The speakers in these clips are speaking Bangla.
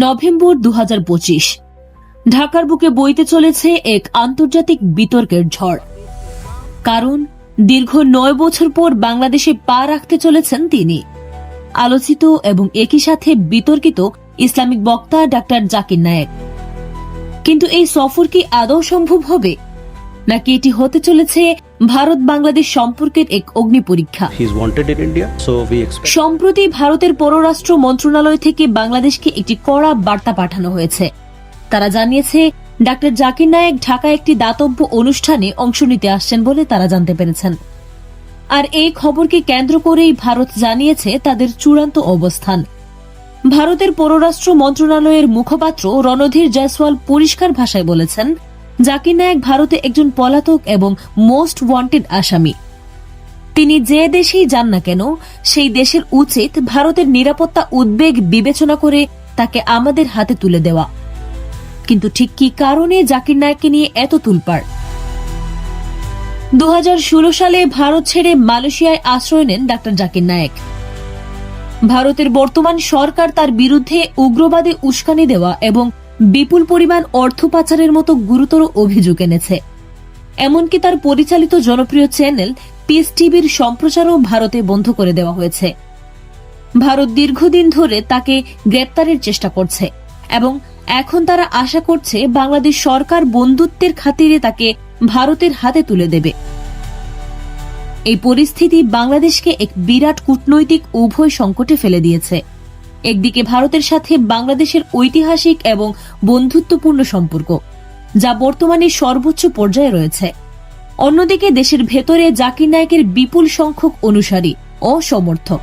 নভেম্বর দু হাজার পঁচিশ। ঢাকার বুকে বইতে চলেছে এক আন্তর্জাতিক বিতর্কের ঝড়। কারণ, দীর্ঘ নয় বছর পর বাংলাদেশে পা রাখতে চলেছেন তিনি। আলোচিত এবং একই সাথে বিতর্কিত ইসলামিক বক্তা ডাক্তার জাকির নায়েক। কিন্তু এই সফর কি আদৌ সম্ভব হবে? নাকি এটি হতে চলেছে ভারত বাংলাদেশ সম্পর্কের এক অগ্নি পরীক্ষা. সম্প্রতি ভারতের পররাষ্ট্র মন্ত্রণালয় থেকে বাংলাদেশকে একটি কড়া বার্তা পাঠানো হয়েছে। তারা জানিয়েছে ডাক্তার জাকির নায়েক ঢাকায় একটি দাতব্য অনুষ্ঠানে অংশ নিতে আসছেন বলে তারা জানতে পেরেছেন। আর এই খবরকে কেন্দ্র করেই ভারত জানিয়েছে তাদের চূড়ান্ত অবস্থান। ভারতের পররাষ্ট্র মন্ত্রণালয়ের মুখপাত্র রণধীর জয়সওয়াল পরিষ্কার ভাষায় বলেছেন জাকির নায়েক ভারতে একজন পলাতক এবং মোস্ট ওয়ান্টেড আসামি। তিনি যে দেশেই যান না কেন, সেই দেশের উচিত ভারতের নিরাপত্তা উদ্বেগ বিবেচনা করে তাকে আমাদের হাতে তুলে দেওয়া। কিন্তু ঠিক কি কারণে জাকির নায়ককে নিয়ে এত তুলপাড়? দু হাজার ষোলো সালে ভারত ছেড়ে মালয়েশিয়ায় আশ্রয় নেন ডাক্তার জাকির নায়েক। ভারতের বর্তমান সরকার তার বিরুদ্ধে উগ্রবাদে উস্কানি দেওয়া এবং বিপুল পরিমাণ অর্থ পাচারের মতো গুরুতর অভিযোগ এনেছে। এমনকি তার পরিচালিত জনপ্রিয় চ্যানেল পিস টিভির সম্প্রচারও ভারতে বন্ধ করে দেওয়া হয়েছে। ভারত দীর্ঘদিন ধরে তাকে গ্রেপ্তারের চেষ্টা করছে এবং এখন তারা আশা করছে বাংলাদেশ সরকার বন্ধুত্বের খাতিরে তাকে ভারতের হাতে তুলে দেবে। এই পরিস্থিতি বাংলাদেশকে এক বিরাট কূটনৈতিক উভয় সংকটে ফেলে দিয়েছে। একদিকে ভারতের সাথে বাংলাদেশের ঐতিহাসিক এবং বন্ধুত্বপূর্ণ সম্পর্ক, যা বর্তমানে সর্বোচ্চ পর্যায়ে রয়েছে। অন্যদিকে দেশের ভেতরে জাকির নায়কের বিপুল সংখ্যক অনুসারী ও সমর্থক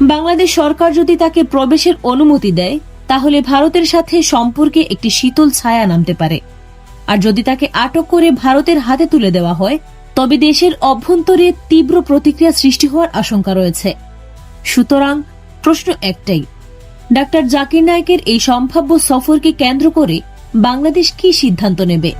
বাংলাদেশ সরকার যদি তাকে প্রবেশের অনুমতি দেয়, তাহলে ভারতের সাথে সম্পর্কে একটি শীতল ছায়া নামতে পারে। আর যদি তাকে আটক করে ভারতের হাতে তুলে দেওয়া হয়, তবে দেশের অভ্যন্তরে তীব্র প্রতিক্রিয়া সৃষ্টি হওয়ার আশঙ্কা রয়েছে। সুতরাং প্রশ্ন একটাই। ডাক্তার জাকির নায়কের এই সম্ভাব্য সফরকে কেন্দ্র করে বাংলাদেশ কি সিদ্ধান্ত নেবে?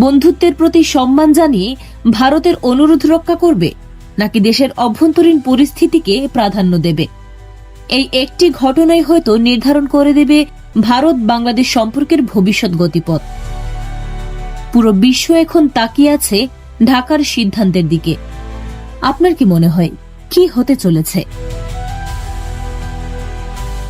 বন্ধুত্বের প্রতি সম্মান জানিয়ে ভারতের অনুরোধ রক্ষা করবে নাকি দেশের অভ্যন্তরীণ পরিস্থিতিকে প্রাধান্য দেবে? এই একটি ঘটনাই হয়তো নির্ধারণ করে দেবে ভারত বাংলাদেশ সম্পর্কের ভবিষ্যৎ গতিপথ। পুরো বিশ্ব এখন তাকিয়ে আছে ঢাকার সিদ্ধান্তের দিকে। আপনার কি মনে হয়, কি হতে চলেছে?